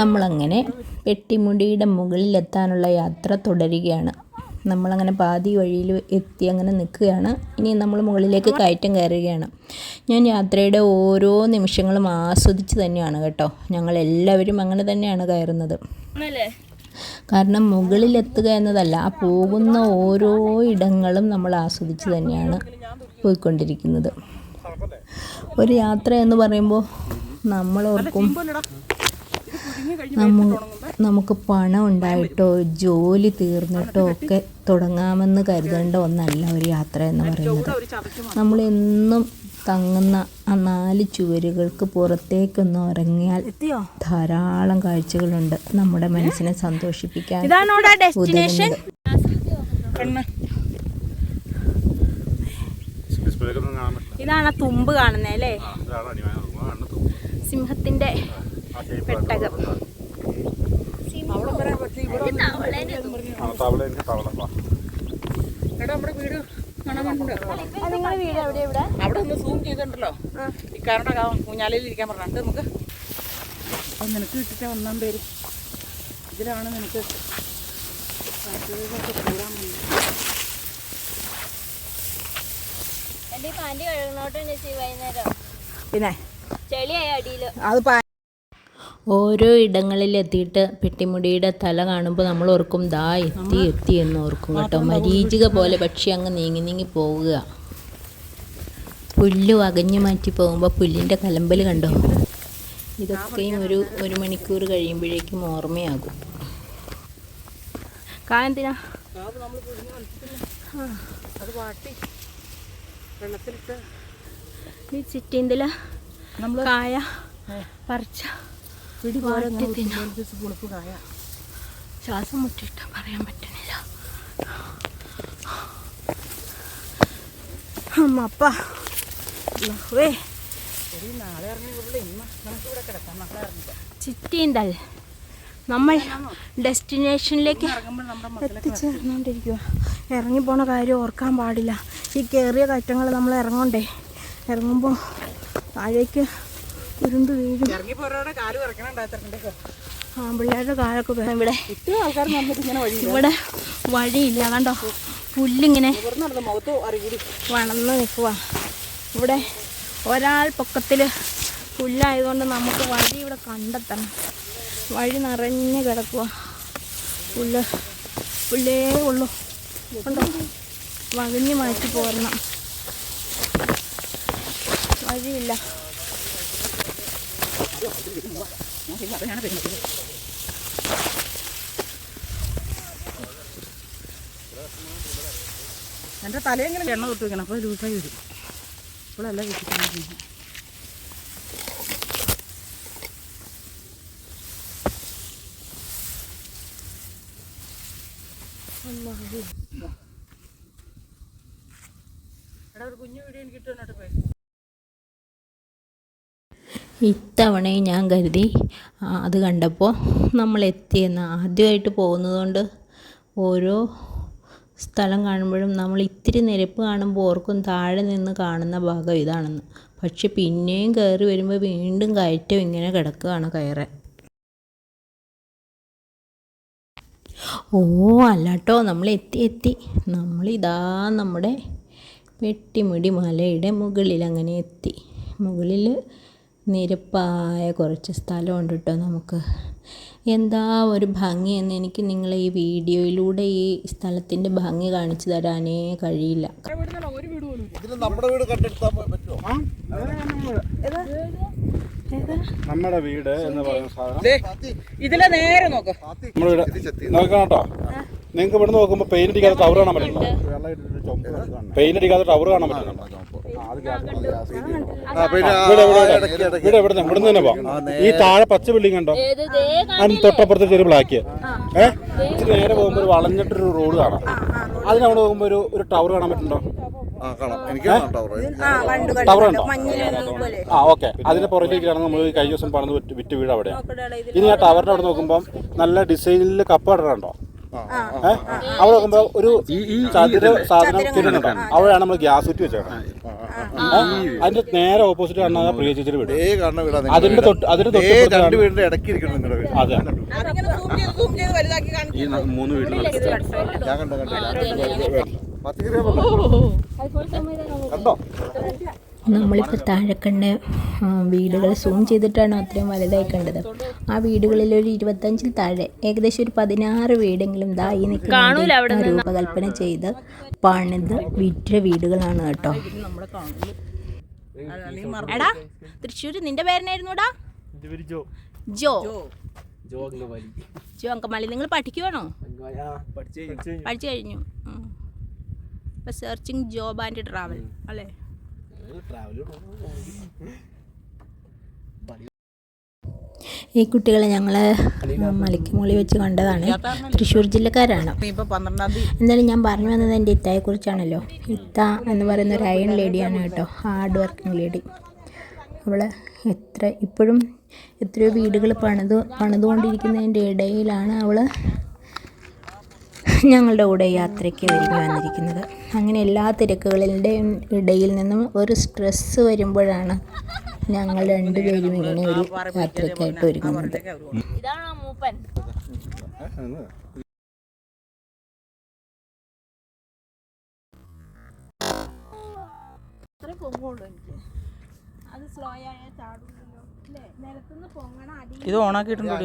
നമ്മളങ്ങനെ പെട്ടിമുടിയുടെ മുകളിലെത്താനുള്ള യാത്ര തുടരുകയാണ്. നമ്മളങ്ങനെ പാതി വഴിയിൽ എത്തി അങ്ങനെ നിൽക്കുകയാണ്. ഇനി നമ്മൾ മുകളിലേക്ക് കയറ്റം കയറുകയാണ്. ഞാൻ യാത്രയുടെ ഓരോ നിമിഷങ്ങളും ആസ്വദിച്ച് തന്നെയാണ് കേട്ടോ. ഞങ്ങൾ എല്ലാവരും അങ്ങനെ തന്നെയാണ് കയറുന്നത്. കാരണം മുകളിലെത്തുക എന്നതല്ല ആ പോകുന്ന ഓരോ ഇടങ്ങളും നമ്മൾ ആസ്വദിച്ച് തന്നെയാണ് പോയിക്കൊണ്ടിരിക്കുന്നത്. ഒരു യാത്ര എന്ന് പറയുമ്പോൾ നമ്മൾ ഓർക്കും നമ്മ നമുക്ക് പണം ഉണ്ടായിട്ടോ ജോലി തീർന്നിട്ടോ ഒക്കെ തുടങ്ങാമെന്ന് കരുതേണ്ട ഒന്നല്ല ഒരു യാത്ര എന്ന് പറയുന്നത്. നമ്മൾ എന്നും തങ്ങുന്ന ആ നാല് ചുവരുകൾക്ക് പുറത്തേക്കൊന്ന് ഇറങ്ങിയാൽ ധാരാളം കാഴ്ചകളുണ്ട്. നമ്മുടെ മനസ്സിനെ സന്തോഷിപ്പിക്കാൻ ഇതാണ് തുമ്പ് കാണുന്നേ അല്ലേ? സിംഹത്തിന്റെ പെട്ടകം അവിടെ ഒന്ന് സൂം ചെയ്തിട്ടുണ്ടല്ലോ ഇക്കാരുടെ ഇരിക്കാൻ പറഞ്ഞിട്ട് നമുക്ക് അത് നിനക്ക് കിട്ടിട്ട് ഒന്നാം പേര് ഇതിലാണ് നിനക്ക് കൂടാൻ പാന്റ് വൈകുന്നേരം പിന്നെ? ചെളിയായി അടിയിൽ അത് പാ ഇടങ്ങളിൽ എത്തിയിട്ട് പെട്ടിമുടിയുടെ തല കാണുമ്പോൾ നമ്മൾ ഓർക്കും ദാ എത്തി എത്തി എന്ന് ഓർക്കും കേട്ടോ. മരീചിക പോലെ പക്ഷി അങ്ങ് നീങ്ങി നീങ്ങി പോവുക. പുല്ല് വകഞ്ഞു മാറ്റി പോകുമ്പോൾ പുല്ലിന്റെ കലമ്പൽ കണ്ടോ? ഇതൊക്കെയും ഒരു ഒരു മണിക്കൂർ കഴിയുമ്പോഴേക്കും ഓർമ്മയാകും. കായെന്തിനാ? അത് വാട്ടി. വെള്ളത്തിലിട്ട്. ഈ ചിറ്റീന്തില നമ്മൾ കായ പറിച്ച. പിടി പുളിപ്പ് കായ ശ്വാസം മുട്ടിട്ട് പറയാൻ പറ്റണില്ല അമ്മപ്പ. ചിറ്റീന്തൽ നമ്മൾ ഡെസ്റ്റിനേഷനിലേക്ക് എത്തിച്ചേർന്നോണ്ടിരിക്കുക ഇറങ്ങി പോണ കാര്യം ഓർക്കാൻ പാടില്ല. ഈ കയറിയ കയറ്റങ്ങൾ നമ്മൾ ഇറങ്ങണ്ടേ? ഇറങ്ങുമ്പോൾ താഴേക്ക് ഉരുണ്ട് വീഴും. ഇറക്കണുണ്ടായിരുന്നുണ്ടോ ആമ്പിള്ളേരുടെ കാലൊക്കെ വേണം ഇവിടെ ഇവിടെ വഴിയില്ല കണ്ടോ? പുല്ലിങ്ങനെ വണന്ന് നിൽക്കുക ഇവിടെ ഒരാൾ പൊക്കത്തിൽ പുല്ലായതുകൊണ്ട് നമുക്ക് വഴി ഇവിടെ കണ്ടെത്തണം. വഴി നിറഞ്ഞ് കിടക്കുക പുല്ല് പുല്ലേ ഉള്ളൂ. ഉണ്ടോ വകഞ്ഞ് മാറ്റി പോരണം. വഴിയില്ല. എന്റെ തലയെങ്കിലും എണ്ണ തൊട്ട് വെക്കണം? അപ്പോൾ ലൂസായി വരും. ഇപ്പോഴല്ല കിട്ടിക്കണം എടാ ഒരു കുഞ്ഞു വീഡിയോ എനിക്ക് ഇട്ട് പോയി ഇത്തവണയും ഞാൻ കരുതി അത് കണ്ടപ്പോൾ നമ്മൾ എത്തിയെന്ന് ആദ്യമായിട്ട് പോകുന്നതുകൊണ്ട് ഓരോ സ്ഥലം കാണുമ്പോഴും നമ്മൾ ഇത്തിരി നിരപ്പ് കാണുമ്പോൾ ഓർക്കും താഴെ നിന്ന് കാണുന്ന ഭാഗം ഇതാണെന്ന്. പക്ഷെ പിന്നെയും കയറി വരുമ്പോൾ വീണ്ടും കയറ്റം ഇങ്ങനെ കിടക്കുകയാണ് കയറാൻ. ഓ അല്ലാട്ടോ. നമ്മൾ എത്തി എത്തി. നമ്മൾ നമ്മളിതാ നമ്മുടെ വെട്ടിമുടി മലയുടെ മുകളിൽ അങ്ങനെ എത്തി. മുകളിൽ നിരപ്പായ കുറച്ച് സ്ഥലമുണ്ട് കേട്ടോ നമുക്ക്. എന്താ ഒരു ഭംഗിയെന്ന് എനിക്ക് നിങ്ങളെ ഈ വീഡിയോയിലൂടെ ഈ സ്ഥലത്തിന്റെ ഭംഗി കാണിച്ചു തരാനേ കഴിയില്ല. നമ്മുടെ വീട് എന്ന് പറയുന്ന സാധനം. ഇതിലെ നേരെ നോക്ക്. നമ്മുടെ വീട് നോക്കണം കേട്ടോ നിങ്ങൾക്ക് ഇവിടെ നോക്കുമ്പോൾ പെയിന്റ് അടിക്കാതെ ടവർ കാണാൻ പറ്റുന്നുണ്ടോ? പെയിന്റ് അടിക്കാതെ ടവർ കാണാൻ പറ്റുന്നുണ്ടോ? ഇവിടെ ഇവിടെ ഇവിടെ തന്നെ പോവാം. ഈ താഴെ പച്ച ബിൽഡിംഗ് ഉണ്ടോ അതിന് തൊട്ടപ്പുറത്ത് ചെറിയ ബ്ലാക്ക്. ഏഹ് ഇച്ചിരി നേരെ പോകുമ്പോൾ ഒരു വളഞ്ഞിട്ടൊരു റോഡ് കാണാം. അതിന് അവിടെ പോകുമ്പോൾ ഒരു ഒരു ടവർ കാണാൻ പറ്റുന്നുണ്ടോ? ആ കാണാം. എനിക്ക് കാണാം ടവർ ടവർ ഉണ്ടോ? ആ ഓക്കെ. അതിന്റെ പുറകിലേക്കാണ് നമ്മൾ കഴിഞ്ഞ ദിവസം പണിത് വിറ്റ് വീട് അവിടെ. ഇനി ആ ടവറിന്റെ അവിടെ നോക്കുമ്പോൾ നല്ല ഡിസൈനിൽ കപ്പ് ഇടണുണ്ടോ ഏഹ് അവിടെ നോക്കുമ്പോ ഒരു ചതുര സാധനം അവിടെയാണ് നമ്മൾ ഗ്യാസ് കുറ്റി വെച്ചേക്കണം അതിന്റെ നേരെ ഓപ്പോസിറ്റ് കാണുന്ന പ്രിയ ചേച്ചിയുടെ വീട്. അതിന്റെ തൊട്ട് അതിന്റെ തൊട്ട് വീടിന്റെ ഇടയ്ക്ക് ഇരിക്കണം നിങ്ങളുടെ വീട്. അതെ. ഈ മൂന്ന് വീട്ടിൽ ഞാൻ കണ്ടോ കണ്ടോ? നമ്മളിപ്പോൾ താഴെ കണ്ട ആ, വീടുകൾ സൂം ചെയ്തിട്ടാണ് അത്രയും വലുതായി കണ്ടത്. ആ വീടുകളിൽ ഒരു ഇരുപത്തഞ്ചിൽ താഴെ ഏകദേശം ഒരു പതിനാറ് വീടെങ്കിലും ദാ ഈ നിൽക്കുന്ന രൂപകൽപ്പന ചെയ്ത് പണിത് വിറ്റ വീടുകളാണ് കേട്ടോ. എടാ തൃശ്ശൂർ നിന്റെ പേരനായിരുന്നുടാ ജോ. ജോ. അങ്കമാലി. നിങ്ങൾ പഠിക്കുവാണോ? പഠിച്ചു കഴിഞ്ഞു. സെർച്ചിങ് ജോബ് ആൻഡ് ട്രാവൽ അല്ലേ? ഈ കുട്ടികളെ ഞങ്ങൾ മലയ്ക്കുമുളി വെച്ച് കണ്ടതാണ്. തൃശ്ശൂർ ജില്ലക്കാരാണ്. എന്തായാലും ഞാൻ പറഞ്ഞു വന്നത് എന്റെ ഇത്തയെക്കുറിച്ചാണല്ലോ ഇത്ത എന്ന് പറയുന്ന ഒരു അയൺ ലേഡിയാണ് കേട്ടോ. Hard working lady. അവൾ എത്ര ഇപ്പോഴും എത്രയോ വീടുകൾ പണിത് പണിതുകൊണ്ടിരിക്കുന്നതിന്റെ ഇടയിലാണ് അവൾ ഞങ്ങളുടെ കൂടെ യാത്രയ്ക്ക് ഒരുങ്ങി വന്നിരിക്കുന്നത്. അങ്ങനെ എല്ലാ തിരക്കുകളുടെയും ഇടയിൽ നിന്നും ഒരു സ്ട്രെസ്സ് വരുമ്പോഴാണ് ഞങ്ങൾ രണ്ടുപേരും ഇങ്ങനെ ഒരു യാത്രയ്ക്കായിട്ട് ഒരുങ്ങുന്നത്. അത് സ്ലോ ആയ ചാടുമല്ലോ ഇത് ഓണാക്കിയിട്ടുണ്ടോ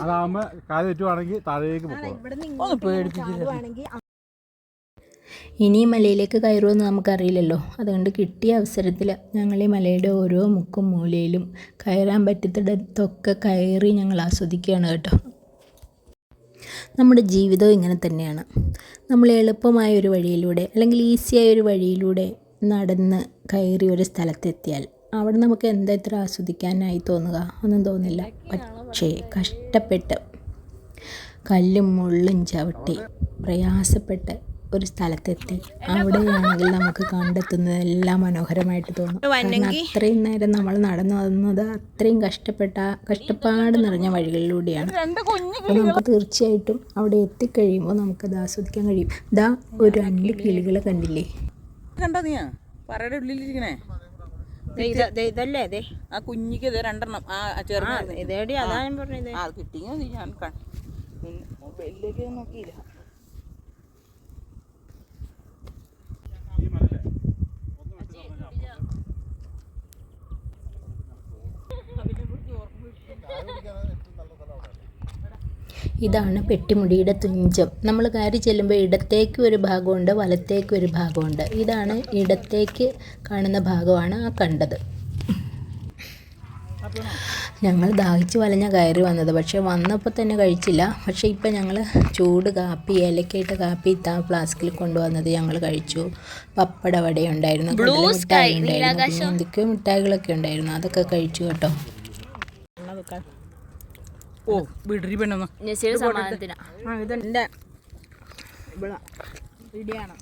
അതാകുമ്പോ കാൽ തെറ്റുവാണെങ്കിൽ താഴേക്ക് പോകും ഇവിടെ നിന്ന് ഇനി മലയിലേക്ക് കയറുമെന്ന് നമുക്കറിയില്ലല്ലോ. അതുകൊണ്ട് കിട്ടിയ അവസരത്തിൽ ഞങ്ങൾ ഈ മലയുടെ ഓരോ മുക്കും മൂലയിലും കയറാൻ പറ്റത്തിടത്തൊക്കെ കയറി ഞങ്ങൾ ആസ്വദിക്കുകയാണ് കേട്ടോ. നമ്മുടെ ജീവിതവും ഇങ്ങനെ തന്നെയാണ്. നമ്മൾ എളുപ്പമായ ഒരു വഴിയിലൂടെ അല്ലെങ്കിൽ ഈസിയായ ഒരു വഴിയിലൂടെ നടന്ന് കയറി ഒരു സ്ഥലത്തെത്തിയാൽ അവിടെ നമുക്ക് എന്താ ഇത്ര ആസ്വദിക്കാനായി തോന്നുക? ഒന്നും തോന്നില്ല. പക്ഷേ കഷ്ടപ്പെട്ട് കല്ലും മുള്ളും ചവിട്ടി പ്രയാസപ്പെട്ട് ഒരു സ്ഥലത്തെത്തി. അവിടെയാണെങ്കിൽ നമുക്ക് കണ്ടെത്തുന്നതെല്ലാം മനോഹരമായിട്ട് തോന്നും. അത്രയും നേരം നമ്മൾ നടന്നു വന്നത് അത്രയും കഷ്ടപ്പെട്ട കഷ്ടപ്പാട് നിറഞ്ഞ വഴികളിലൂടെയാണ്. അപ്പോൾ നമുക്ക് തീർച്ചയായിട്ടും അവിടെ എത്തിക്കഴിയുമ്പോൾ നമുക്കത് ആസ്വദിക്കാൻ കഴിയും. ദാ ഒരു രണ്ട് കിളികളെ കണ്ടില്ലേ? കണ്ടോ നീ പറയുടെ ഉള്ളിലിരിക്കണേ. ഇതല്ലേ അതെ ആ കുഞ്ഞിക്ക് ഇത് രണ്ടെണ്ണം. ആ ചെറുതാണ് ഇതേടി അതാ ഞാൻ പറഞ്ഞത്. ആ കിട്ടിയോ ഞാൻ നോക്കിയില്ല. ഇതാണ് പെട്ടിമുടിയുടെ തുഞ്ചം. നമ്മൾ കയറി ചെല്ലുമ്പോൾ ഇടത്തേക്ക് ഒരു ഭാഗമുണ്ട് വലത്തേക്ക് ഒരു ഭാഗമുണ്ട്. ഇതാണ് ഇടത്തേക്ക് കാണുന്ന ഭാഗമാണ് ആ കണ്ടത്. ഞങ്ങൾ ദാഹിച്ച് വലഞ്ഞ കയറി വന്നത്. പക്ഷേ വന്നപ്പോൾ തന്നെ കഴിച്ചില്ല. പക്ഷേ ഇപ്പം ഞങ്ങൾ ചൂട് കാപ്പി ഏലക്കയിട്ട കാപ്പി ഇത്താ ഫ്ലാസ്കിൽ കൊണ്ടുവന്നത് ഞങ്ങൾ കഴിച്ചു. പപ്പട വട ഉണ്ടായിരുന്നു മിഠായി ഉണ്ടായിരുന്നു എന്തൊക്കെയോ മിഠായികളൊക്കെ ഉണ്ടായിരുന്നു. അതൊക്കെ കഴിച്ചു കേട്ടോ. ഓ വിടരി ഇവിടെ ഇടിയാണ്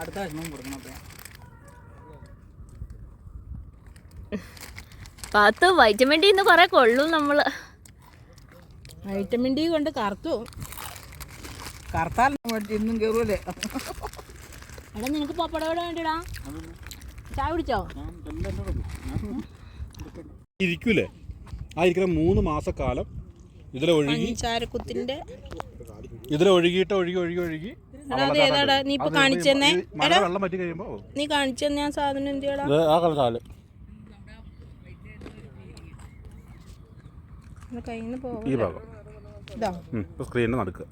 അടുത്ത കൊടുക്കണം പത്ത് വൈറ്റമിൻ ഡി ഇന്ന് കുറെ കൊള്ളും നമ്മൾ. വൈറ്റമിൻ ഡി കൊണ്ട് കറുത്തു. കറുത്താൽ ഇന്നും കയറുമല്ലേ എടാ നിനക്ക് പപ്പട വേണ്ടിടാ. ചായ കുടിച്ചോ. ഇരിക്കൂലേ? ആ ഇരിക്കുന്ന മൂന്ന് മാസക്കാലം ഇതിലെ ഒഴുകി ചാരക്കുത്തിന്റെ ഇതിലെ ഒഴുകിയിട്ട് ഒഴുകി ഒഴുകി ഒഴുകി. നീ ഇപ്പൊ കാണിച്ചെന്നേ? വെള്ളം പറ്റി കഴിയുമ്പോ നീ കാണിച്ചു തന്നെ ആ സാധനം എന്ത് ആ പോകും ഈ ഭാഗം. ഇതാ. ഇപ്പൊ സ്ക്രീനിൽ നടക്കുക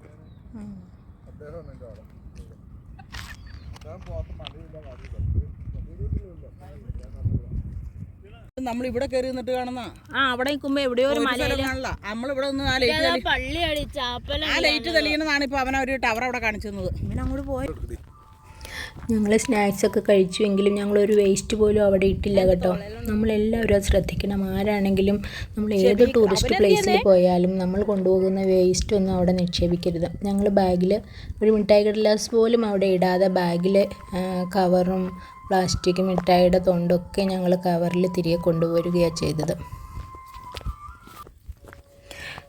നമ്മൾ ഇവിടെ കയറി നിന്നിട്ട് കാണുന്ന ആ അവിടെ നിൽക്കുമ്പോ എവിടെയോ ഒരു നമ്മളിവിടെ ഒന്ന് ആ ലൈറ്റ് പള്ളി പള്ളിയടി ചാപ്പല ആ ലൈറ്റ് തെളിയണതാണ് ഇപ്പൊ അവൻ ഒരു ടവർ അവിടെ കാണിച്ചു തന്നത്. ഇവൻ അങ്ങോട്ട് പോയി. ഞങ്ങൾ സ്നാക്സൊക്കെ കഴിച്ചുവെങ്കിലും ഞങ്ങളൊരു വേസ്റ്റ് പോലും അവിടെ ഇട്ടില്ല കേട്ടോ. നമ്മളെല്ലാവരും അത് ശ്രദ്ധിക്കണം. ആരാണെങ്കിലും നമ്മൾ ഏത് ടൂറിസ്റ്റ് പ്ലേസിൽ പോയാലും നമ്മൾ കൊണ്ടുപോകുന്ന വേസ്റ്റ് ഒന്നും അവിടെ നിക്ഷേപിക്കരുത്. ഞങ്ങൾ ബാഗിൽ ഒരു മിഠായി കടലാസ് പോലും അവിടെ ഇടാതെ ബാഗിൽ കവറും പ്ലാസ്റ്റിക് മിഠായിയുടെ തൊണ്ടൊക്കെ ഞങ്ങൾ കവറിൽ തിരികെ കൊണ്ടുവരികയാണ് ചെയ്തത്.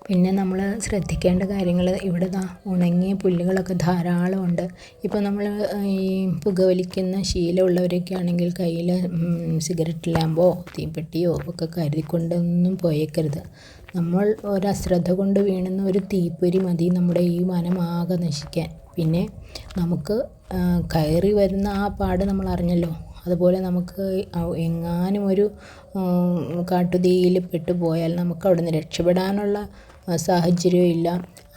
പിന്നെ നമ്മൾ ശ്രദ്ധിക്കേണ്ട കാര്യങ്ങൾ ഇവിടെ ഉണങ്ങിയ പുല്ലുകളൊക്കെ ധാരാളമുണ്ട് ഇപ്പോൾ നമ്മൾ ഈ പുകവലിക്കുന്ന ശീലമുള്ളവരൊക്കെ ആണെങ്കിൽ കയ്യിൽ സിഗരറ്റ് ലാമ്പോ തീപ്പെട്ടിയോ ഒക്കെ കരുതിക്കൊണ്ടൊന്നും പോയേക്കരുത്. നമ്മൾ ഒരു അശ്രദ്ധ കൊണ്ട് വീണുന്ന ഒരു തീപ്പൊരി മതി നമ്മുടെ ഈ വനം ആകെ നശിക്കാൻ. പിന്നെ നമുക്ക് കയറി വരുന്ന ആ പാട് നമ്മൾ അറിഞ്ഞല്ലോ. അതുപോലെ നമുക്ക് എങ്ങാനും ഒരു കാട്ടുതീയിൽ പെട്ടുപോയാൽ നമുക്ക് അവിടെ നിന്ന് രക്ഷപ്പെടാനുള്ള സാഹചര്യം ഇല്ല.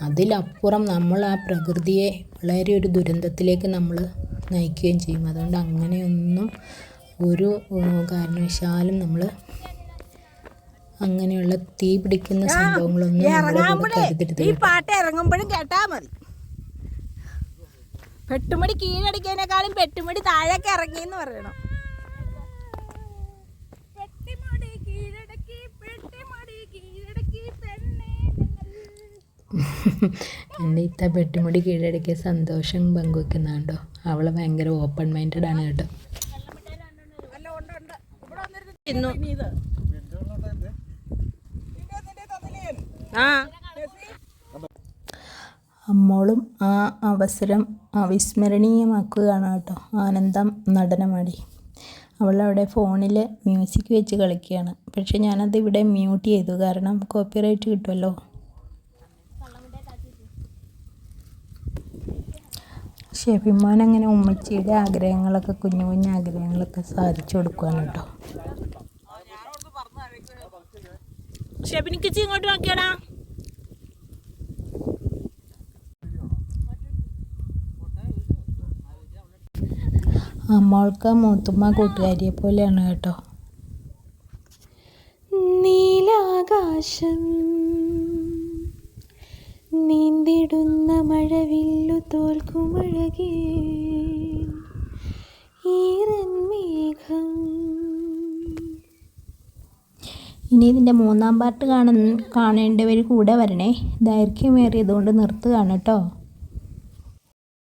അതിലപ്പുറം നമ്മൾ ആ പ്രകൃതിയെ വളരെ ഒരു ദുരന്തത്തിലേക്ക് നമ്മൾ നയിക്കുകയും ചെയ്യും. അതുകൊണ്ട് അങ്ങനെയൊന്നും ഒരു കാരണവശാലും നമ്മൾ അങ്ങനെയുള്ള തീ പിടിക്കുന്ന സംഭവങ്ങളൊന്നും നമ്മുടെ കരുതരുത് ഈ പാട്ട് ഇറങ്ങുമ്പോഴും കേട്ടാൽ മതി. പെട്ടുമടി കീഴടിക്കാനേക്കാളും പെട്ടുമുടി താഴേക്ക് ഇറങ്ങി എന്ന് പറയണം എന്നെ എന്റെ ഇത്ത പെട്ടിമുടി കീഴടക്കിയ സന്തോഷം പങ്കുവെക്കുന്നുണ്ടോ? അവൾ ഭയങ്കര ഓപ്പൺ മൈൻഡഡ് ആണ് കേട്ടോ. ആ. അമ്മോളും ആ അവസരം അവിസ്മരണീയമാക്കുകയാണ് കേട്ടോ. ആനന്ദം നടനമാടി. അവളവിടെ ഫോണിൽ മ്യൂസിക് വെച്ച് കളിക്കുകയാണ്. പക്ഷേ ഞാനത് ഇവിടെ മ്യൂട്ട് ചെയ്തു. കാരണം കോപ്പിറൈറ്റ് കിട്ടുമല്ലോ. ഷെഫിമാൻ അങ്ങനെ ഉമ്മച്ചിയുടെ ആഗ്രഹങ്ങളൊക്കെ കുഞ്ഞു കുഞ്ഞു ആഗ്രഹങ്ങളൊക്കെ സാധിച്ചു കൊടുക്കുകയാണ് കേട്ടോ. ഷെബിനിക്കിച്ചി ഇങ്ങോട്ട് നോക്കിയാടാ. അമ്മോൾക്ക് മൂത്തുമ്മ കൂട്ടുകാരിയെ പോലെയാണ് കേട്ടോ. നീലാകാശം നീന്തിടുന്ന മഴവില്ലു തോൽക്കുമഴകേ ഈറൻ മേഘം. ഇനി ഇതിന്റെ മൂന്നാം പാർട്ട് കാണുന്ന കാണേണ്ടവർ കൂടെ വരണേ. ദൈർഘ്യമേറിയതുകൊണ്ട് നിർത്തുകയാണ് കേട്ടോ.